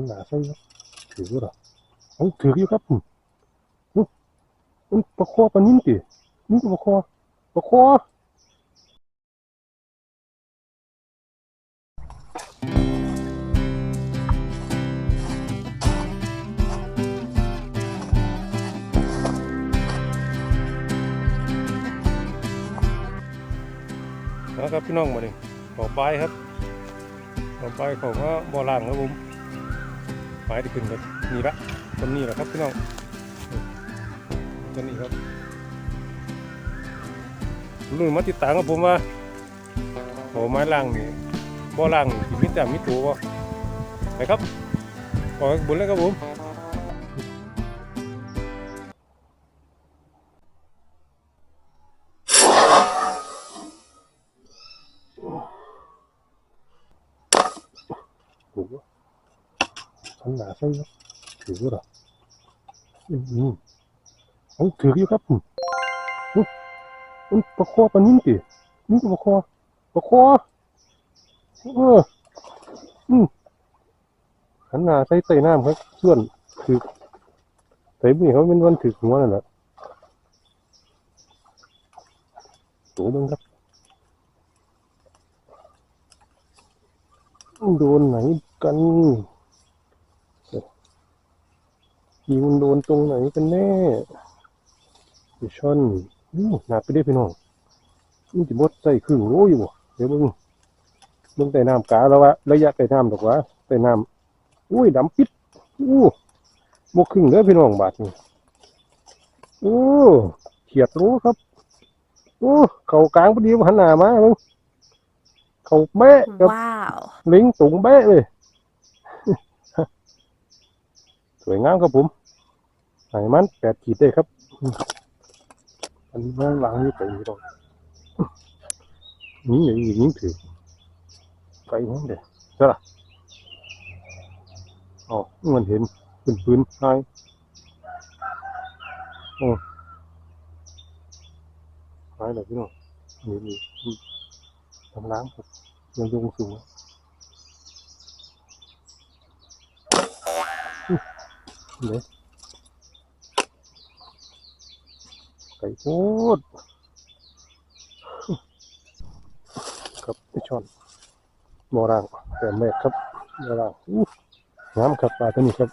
นหนาใส่ครับถือหรอเอาถืออยู่ครับอืมอุ๊มันประคอปนิ่มตินี่ก็ประคอประคอนะครับพี่น้องมาดิขอไปครับขอไปของว่าบ่อล่างครับผม ไปที่ขึ้นครับนี่ละต้นนี้แหละครับพี่น้องต้นนี้ครับลุยมาติดตามกับผมว่าโอ้ไม้ล่างนี่บ่อล่างนี่สิมีแต่มีตัวบ่ไปครับออกบนเลยครับผมถือ ว่าขันหนาใส่ครับถือว่าหรออืมเอาถืออยู่ครับอืมอุ๊ยมันประคอปนิมตินี่ประคอประคอเอออืมขันหนาใส่ใส่น้ำครับส่วนถือใส่บุ้ยเขาเป็นวันถือหัวนั่นแหละตัวนึงครับ โดนไหนกัน ยิงโดนตรงไหนกันแน่ดิชอนอู้หนักไปได้พี่น้องนี่จะบดใส่ครึ่งโลอยู่บ่เดี๋ยวมึงมึงใต้น้ำกาแล้ววะระยะใต้น้ำดอกวะใต้น้ำอุ้ยดำปิดอู้บกครึ่งเด้อพี่น้องบาทนี่โอ้เขียดรู้ครับโอ้เข่ากลางพอดีหันหน้ามามึงเข่าแม่กับ Wow. ลิงตุงเบ๊ะเลยสวยงามครับผม ไหนมันแปดขีดได้ครับ อันนี้มันหลังนี่ไปนี่ตรงนี่อย่างนี้ยิงถือไปนั่นเด้ใช่ล่ะอ๋อมันเห็นเปืนปืนหายโอ้หายเลยพี่น้องนี่นี่นี่ทำน้ำครับยังยงสูงเลย ไก่โคตรครับไอช่อนโมรังแต่เม็ดครับโมรังอู้น้ำครับปลาตัวนี้ครับ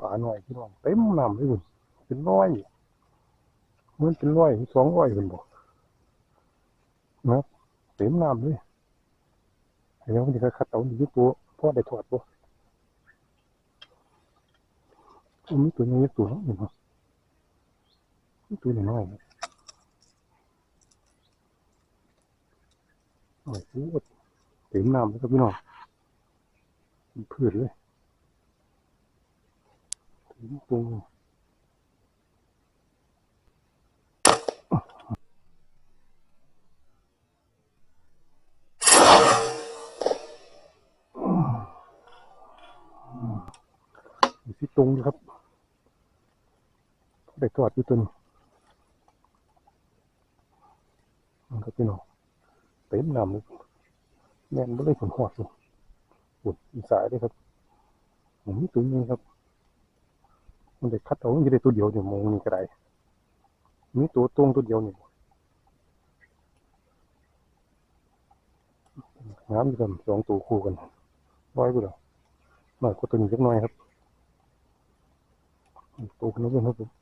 ปลาหน่อยพี่น้องเต็มน้ำเลยคุณเป็นร้อยเหมันเป็นร้อยสองร้อยคุณบอกนะเต็มน้ำเลยเดี๋ยวมันจะคัดเอาดีตัวพ่อได้ถอดบ่อันนี้ตัวนี้ตัวน้อยเนาะ ตัวน้อยโอ้ยโหเต็มน้ำแล้วครับพี่น้องพืชเลยเต็มตรงปูที่ตรงครับได้ทอดอยู่ตัวนี้ มันก็พี่น้องเต็มน้ำเลยแน่นไม่ได้ผลหอดเลยอุ่นสายเลยครับผมมีตัวนี้ครับมันได้คัดเอาไม่ได้ตัวเดียวเนี่ยมองนี่ก็ได้มีตัวตรงตัวเดียวเนี่ยน้ำอยู่กันสองตัวคู่กันร้อยกูแล้วมากกว่าตัวนี้เล็กน้อยครับตัวนนี้ครับผม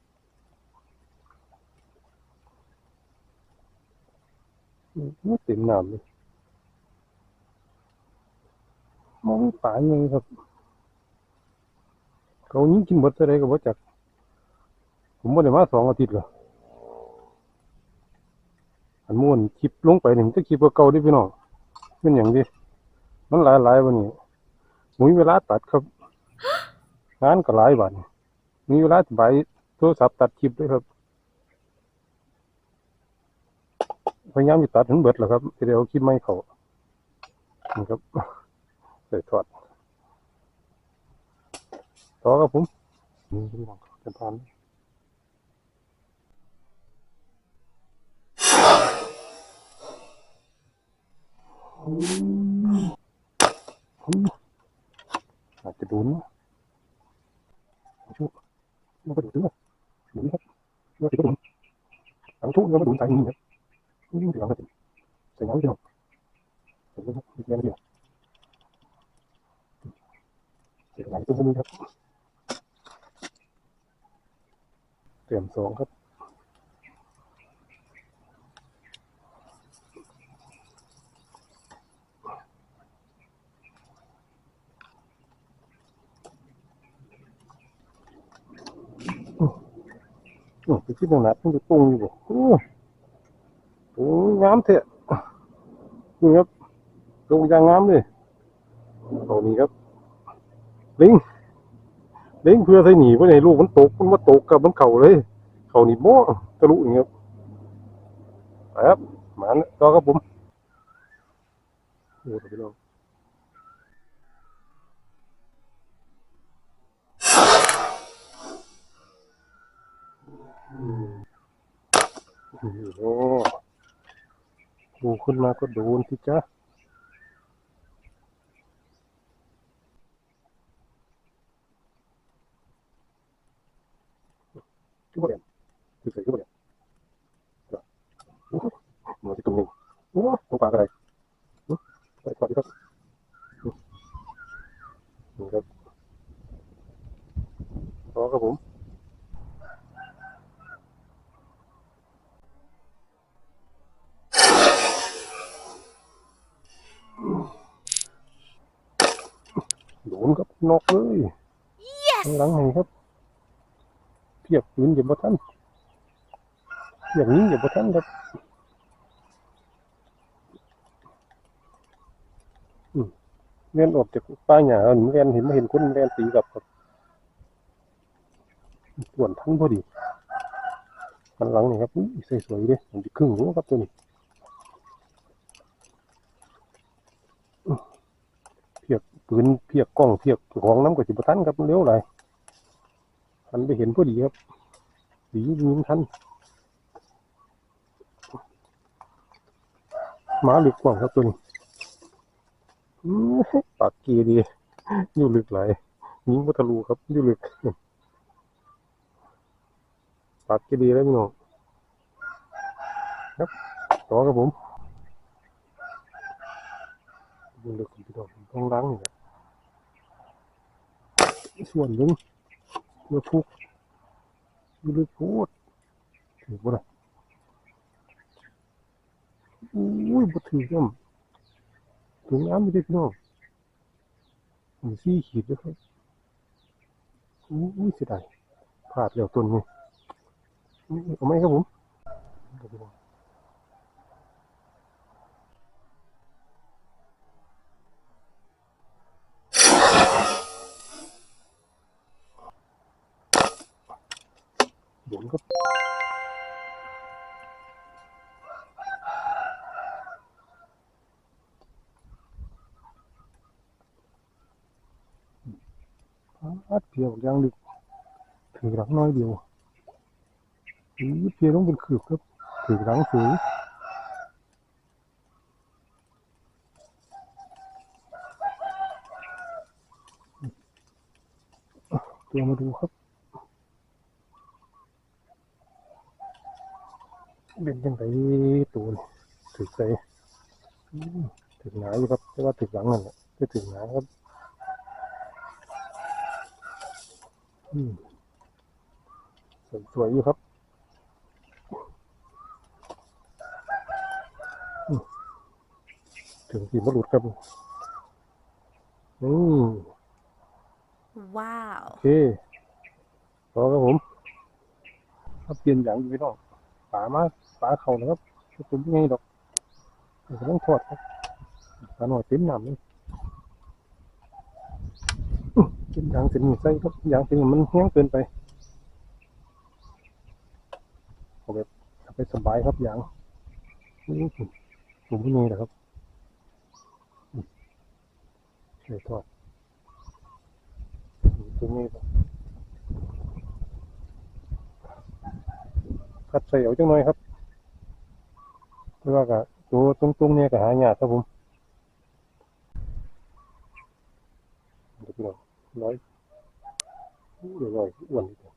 ไม่เต็มน้ำเลยมองป่าไงครับ เขายิงกินหมดอะไรก็บ่จักผมบ่ได้มาสองอาทิตย์แล้วอันม่วนคลิปลงไปนี่มันจะคลิปเก่าๆเดิพี่น้องเป็นอย่างดิมันหลายหลายๆวันนี้มุ้ยเวลาตัดครับ งานก็หลายบาทมีเวลาไปโทรศัพท์ตัดคลิปด้วยครับ พยายามจะตัดถึงเบิดแหละครับจะได้เอาคลิปไม่เขานี่ครับใส่ทอดต่อครับผมนี่พี่น้องเป็นทานอาจจะโดนเนะชุบมันก็ดนถึงอะโดนครับเราติดก็โดนหลังชุบเราก็โดนสายนี้ครับ นี่ถึงหลังก็ใส่เงาเดียวใส่เงาเดียวเดียวใส่หลังตัวนี้ครับเตรียมสองครับอืมไปคิดหนักๆมันจะตรงอยู่บ่โอ้โห งามเถอะนี่ครับตรงยางงามเลยเอานี่ครับ ลิงลิงเพื่อใส่หนีไว้ในลูกมันตกมันมาตกกับมันเข่าเลย เข่านี่โม่ทะลุอย่างเงี้ยครับไปครับหมาต่อครับผมโอ้พี่น้องโอ้ ดูขึ้นมาก็โดนที่จ้าทุกคนคือใส่ทุกคนโอ้โหมาที่ตรงนี้โอ้ตรงปากอะไรไปก่อนดีครับนี่ครับต่อครับผมโด นอกเลยข้างหลังไหนครับเทียบปืนอย่าบ่ทันเทียบนี้อย่าบ่ทันครับเล่นออกจากป้าหญ้าเล่นเห็นไม่เห็นคนเล่นตีกับครับส่วนทั้งพอดีข้างหลังนี่ครับใส่สวยเด้มันดีครึ่งหัวครับตัวนี้อื้อเพียก ปืนเพียกกล้องเพียกของน้ำกับจิบทันครับมันเร็วหลายหันไปเห็นพอดีครับดียิงทันหมาลึกกว่างครับตัวนี้ปากกีดีอยู่ลึกหลยิงวัทะลุครับอยู่ลึกปากกีดีแล้วพี่น้องครับต่อครับผมอยู่ลึกพี่น้องต้องล้างเนี่แหละ ส่วนหนึ่งเมื่อทุกอยู่ลึกโคตรถือบ่ได้อุ้ยบ่ถือจ้ำถึงน้ำไม่ได้พี่น้องมีซี่ขีดด้วยครับอุ้ยเสียดายพลาดแล้วต้นนี้เอาไหมครับผม เอาไปลองโดนครับอัดเพียวยังลึกถือหลังน้อย เดียวอุ้ยเพียวต้องเป็นขืบครับถือหลังสูงตัวมาดูครับเป็นยังไงตัวนี่ถือใจอืมถือหนาอยู่ครับแต่ว่าถือหลังนั่นแหละก็ถือหนาครับอืมสวยๆอยู่ครับอืมถึงสีมะหลุดครับนี่ Wow. โอเคพอครับผมครับเปลี่ยนอย่างอยู่พี่น้องปลามา ปลาเขานะครับตัวยังไงดอกเดี๋ยวต้องทอดครับปลาหน่อยเต็มหน้ำเลยอื้อเป็นยางเป็นใส่ครับยางเป็นมันแห้งเกินไปเอาแบบเอาไปสบายครับยางนี่ผมไม่มีนะครับอืมใส่ทอดตรงนี้ครับคัดใส่เอาจังหน่อยครับ ราะว่าก็ตัวตรงๆเนี่ยก็หายากครับผมเดี๋ยวพี่น้องร้อยเดี๋ยวหน่อยอ้วนอีกแล้ว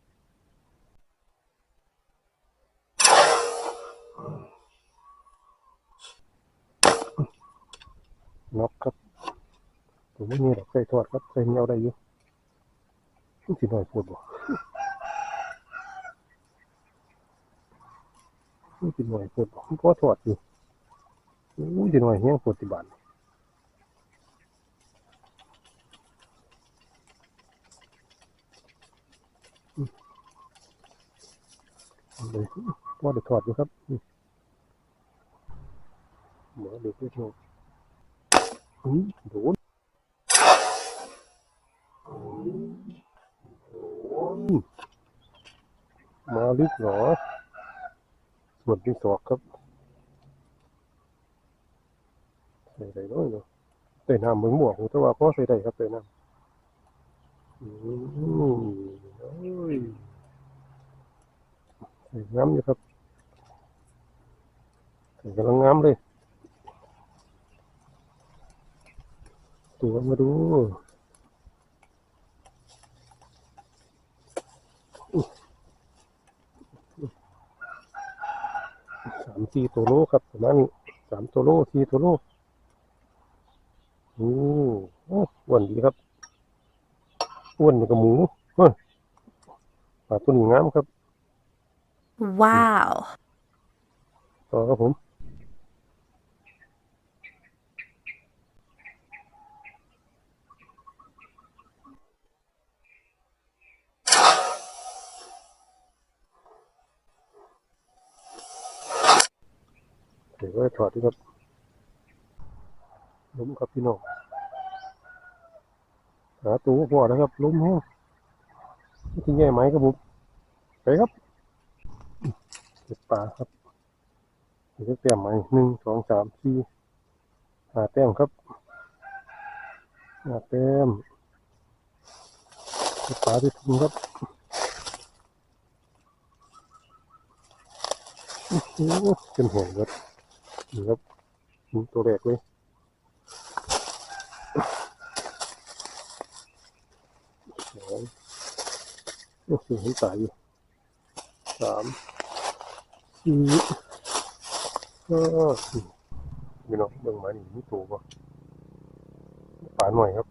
น็อกครับผมไม่มีหรอกใส่ทอดครับใส่เหนียวได้อยู่มันสิหน่อยปวดบ่ มันสิหน่อยปวดบ่มันก็ทอดอยู่อู้สิหน่อยแห้งปวดที่บ้านเลยพ่อเดี๋ยวถอดดูครับนี่หมอเด็กไม่โชว์อุ้ยโดนมาลึกเหรอ ส่วนที่สองครับใส่ได้น้อยเนาะใส่น้ำเหมือนหมวกแต่ว่าพ่อใส่ได้ครับใส่น้ำอืมโอ้ยใส่น้ำอยู่ครับใส่กำลังงามเลยตัวมาดูอุ๊ยามสี่ตัวโลครับประมาณนี้สามตัวโลสี่ตัวโลโอ้โหอ้วนดีครับอ้วนเหมือนกับหมูเฮ้ยปลาตัวนี้งามครับ Wow. ต่อครับผม เดี๋ยวก็ถอดดีครับล้มครับพี่น้องหาตัวพอแล้วครับล้มแห้งที่แง่ไหมครับผมไปครับเก็บปลาครับเดี๋ยวแต้มใหม่หนึ่งสองสามสี่หาแต้มครับหาแต้มเก็บปลาที่ทุ่งครับโอ้โหเป็นห่วงครับ นี่ครับตัวแรกเลยสองโอ้โหเห็นตายอยู่สามสี่ก็พี่น้องเบิ่งมานี่มีตัวบ่ปลาหน่อยครับ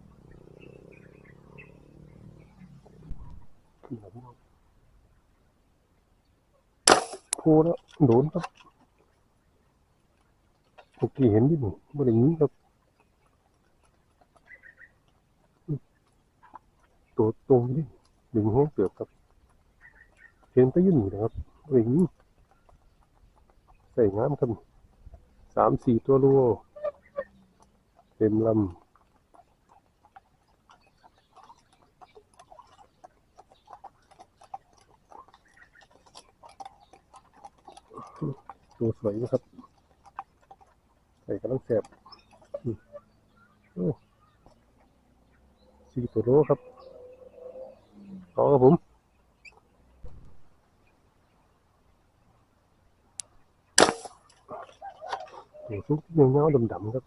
ขึ้นมาพี่น้องพูแล้วโดนครับ เมื่อกี้เห็นดิหนูไม่ได้ยินครับตัวตรงนี้ดึงห้องเกือบครับเห็นไปยืนนี่นะครับไม่ได้ยินใส่น้ำครับสามสี่ตัวลูกเต็มลำตัวสวยนะครับ กำลังแสบสี่ตัวโลครับเอครับผมตัวซุกเงี้ยวๆดำๆครับ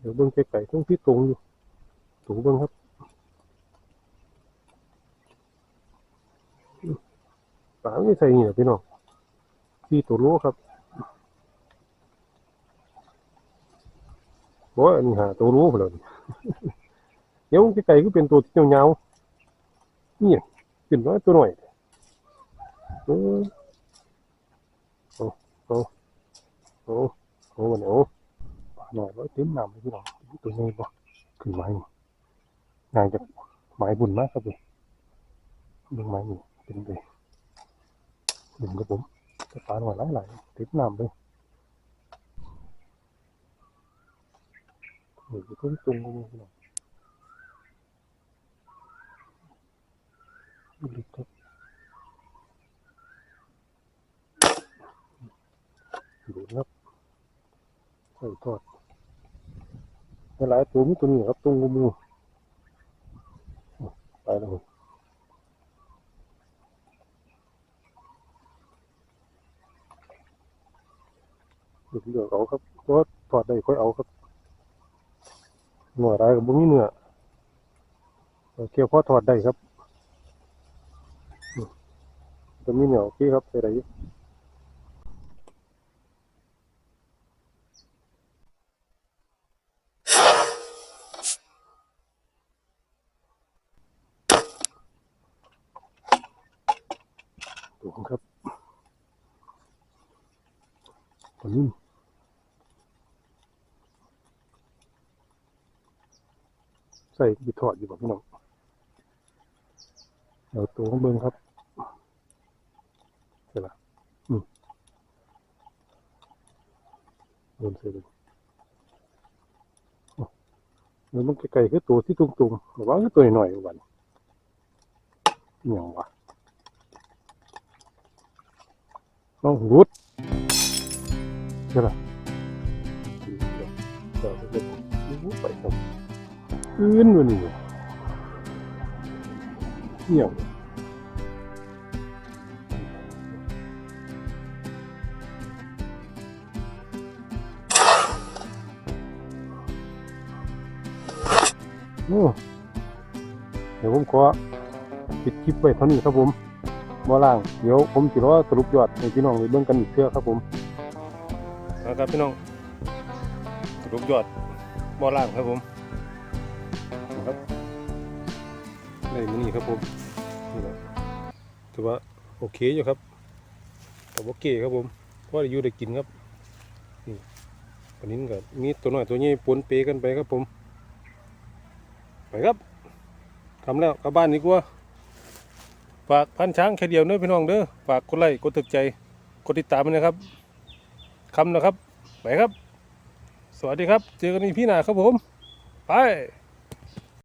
เดี๋ยวเบิ้งไก่ๆต้องที่ตรงอยู่ตรงเบิ้งครับปลาไม่ใส่เงี้ยพี่น้องที่ตัวโลครับ บอกว่าอันนี้หาตัวโลไปเลยเดี๋ยวไก่ๆก็เป็นตัวที่ยาวๆนี่เป็นน้อยตัวหน่อยเออโอ้โอ้โอ้มันโอ้ปลาหน่อยร้อยเต็มน้ำเลยพี่น้องตัวนี้บ่ขึ้นไม้นี่งานจากไม้บุญมากครับเลยเรื่องไม้นี่เป็นไปหนึ่งครับผมแต่ปลาหน่อยหลายๆเต็มน้ำเลย โอ้ยต้นตุงก็มีพี่น้องลึกครับดูนะครับใส่ทอดหลายตัวมีตัวนี้ครับตรงงูมูไปแล้วผมเลือเอาครับเพราะว่าทอดได้ค่อยเอาครับ หน่วยร้ายกับบุ้มีเนื้อเกี่ยวพอถอดได้ครับจะมีเหนียวพี่ครับใส่ได้ ส่บีถอดอยู่บ่พี่น้องเดี๋ยวตัวของเบิ้งครับใช่ปะอืมเริ่มใส่เลยโอ้เดี๋ยวมันไกลๆคือตัวที่ตุงๆแต่ว่าคือตัวหน่อยๆวันอหย่างวะน้องรุดใช่ปะเดี๋ยวเดี๋ยวเดี๋ยวเดี๋ยวไปครับ อื่นวันนี้เหี่ยวโอ้เดี๋ยวผมขอปิดคลิปไว้เท่านี้ครับผมบ่ล่าง เดี๋ยวผมจะรอสรุปยอดให้พี่น้องได้เบิ่งกันอีกเทื่อครับผมนะครับพี่น้องสรุปยอดบ่ล่างครับผม ครับในมือนี้ครับผมนี่แหละถือว่าโอเคอยู่ครับแต่โอเคครับผมเพราะว่าได้อยู่ได้กินครับนี่วันนี้ก็มีตัวน้อยตัวนี้ปนเปกันไปครับผม ไปครับทำแล้วกลับบ้านดีกว่าฝากพันช้างแค่เดียวเน้อพี่น้องเด้อฝากกดไลค์กดถึกใจกดติดตามนนะครับคำนะครับ ไปครับ สวัสดีครับ เจอกันอีพี่หน้าครับผม ไป